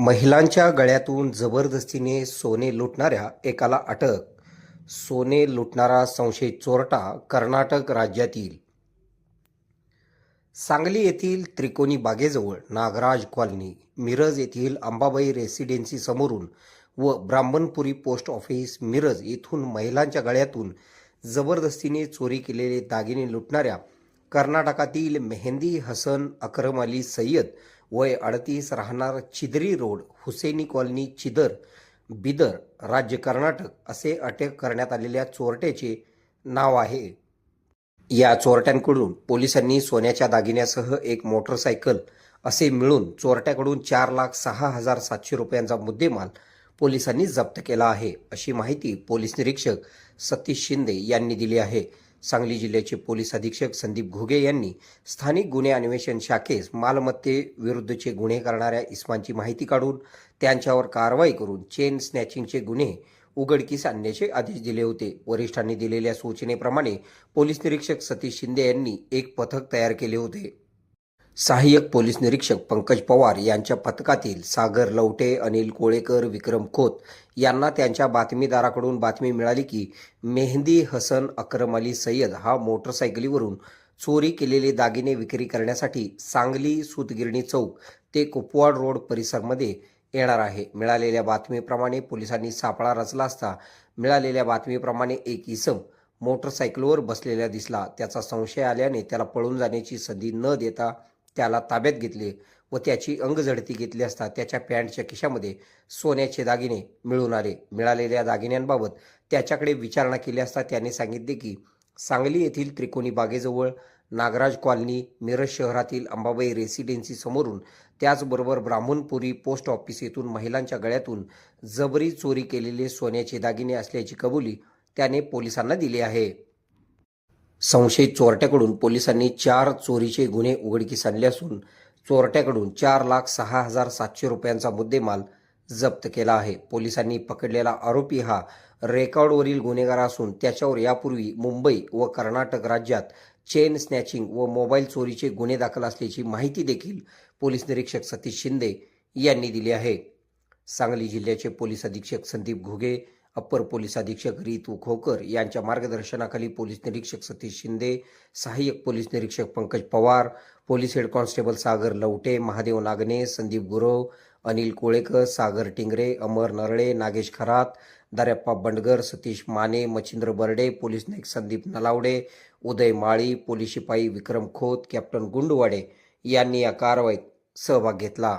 महिलांच्या गळ्यातून जबरदस्तीने सोने लुटणाऱ्या एकाला अटक. सोने लुटणारा संशयित चोरटा कर्नाटक राज्यातील सांगली येथील त्रिकोणी बागेजवळ नागराज कॉलनी मिरज येथील अंबाबाई रेसिडेन्सी समोरून व ब्राह्मणपुरी पोस्ट ऑफिस मिरज येथून महिलांच्या गळ्यातून जबरदस्तीने चोरी केलेले दागिने लुटणाऱ्या कर्नाटकातील मेहंदी हसन अक्रम अली सय्यद वय अडतीस राहणार चिदरी रोड हुसेनी कॉलनी चिदर बिदर राज्य कर्नाटक असे अटक करण्यात आलेल्या चोरट्याचे नाव आहे. या चोरट्यांकडून पोलिसांनी सोन्याच्या दागिन्यासह एक मोटरसायकल असे मिळून चोरट्याकडून चार लाख सहा हजार सातशे रुपयांचा मुद्देमाल पोलिसांनी जप्त केला आहे अशी माहिती पोलीस निरीक्षक सतीश शिंदे यांनी दिली आहे. सांगली जिल्ह्याचे पोलीस अधीक्षक संदीप घुगे यांनी स्थानिक गुन्हे अन्वेषण शाखेस मालमत्तेविरुद्धचे गुन्हे करणाऱ्या इस्मांची माहिती काढून त्यांच्यावर कारवाई करून चेन स्नॅचिंगचे गुन्हे उघडकीस आणण्याचे आदेश दिले होते. वरिष्ठांनी दिलेल्या सूचनेप्रमाणे पोलीस निरीक्षक सतीश शिंदे यांनी एक पथक तयार केले होते. सहाय्यक पोलीस निरीक्षक पंकज पवार यांच्या पथकातील सागर लवटे अनिल कोळेकर विक्रम खोत यांना त्यांच्या बातमीदाराकडून बातमी मिळाली की मेहंदी हसन अक्रम अली सय्यद हा मोटरसायकलीवरून चोरी केलेले दागिने विक्री करण्यासाठी सांगली सूतगिरणी चौक ते कुपवाड रोड परिसरमध्ये येणार आहे. मिळालेल्या बातमीप्रमाणे पोलिसांनी सापळा रचला असता मिळालेल्या बातमीप्रमाणे एक इसम मोटरसायकलवर बसलेला दिसला. त्याचा संशय आल्याने त्याला पळून जाण्याची संधी न देता त्याला ताब्यात घेतले व त्याची अंगझडती घेतली असता त्याच्या पॅन्टच्या खिशामध्ये सोन्याचे दागिने मिळून आले. मिळालेल्या दागिन्यांबाबत त्याच्याकडे विचारणा केली असता त्याने सांगितले की सांगली येथील त्रिकोणी बागेजवळ नागराज कॉलनी मिरज शहरातील अंबाबाई रेसिडेन्सी समोरून त्याचबरोबर ब्राह्मणपुरी पोस्ट ऑफिस येथून महिलांच्या गळ्यातून जबरी चोरी केलेले सोन्याचे दागिने असल्याची कबुली त्याने पोलिसांना दिली आहे. संशयित चोरट्याकडून पोलिसांनी चार चोरीचे गुन्हे उघडकीस आणले असून चोरट्याकडून चार लाख सहा हजार सातशे रुपयांचा मुद्देमाल जप्त केला आहे. पोलिसांनी पकडलेला आरोपी हा रेकॉर्डवरील गुन्हेगार असून त्याच्यावर यापूर्वी मुंबई व कर्नाटक राज्यात चेन स्नॅचिंग व मोबाईल चोरीचे गुन्हे दाखल असल्याची माहिती देखील पोलीस निरीक्षक सतीश शिंदे यांनी दिली आहे. सांगली जिल्ह्याचे पोलीस अधीक्षक संदीप घुगे अप्पर पोलीस अधीक्षक रितू खोकर यांच्या मार्गदर्शनाखाली पोलीस निरीक्षक सतीश शिंदे सहाय्यक पोलीस निरीक्षक Pankaj Pawar police head constable Sagar Lavate Mahadev Nagane Sandeep Gurav Anil Kolekar Sagar Tingre Amar Narale Nagesh Kharat Daryappa Bandgar Satish Mane Machhindra Barde police Naik Sandeep Nalawade Uday Mali police शिपाई Vikram Khot captain Gundwade यांनी या कारवाईत सहभाग घेतला.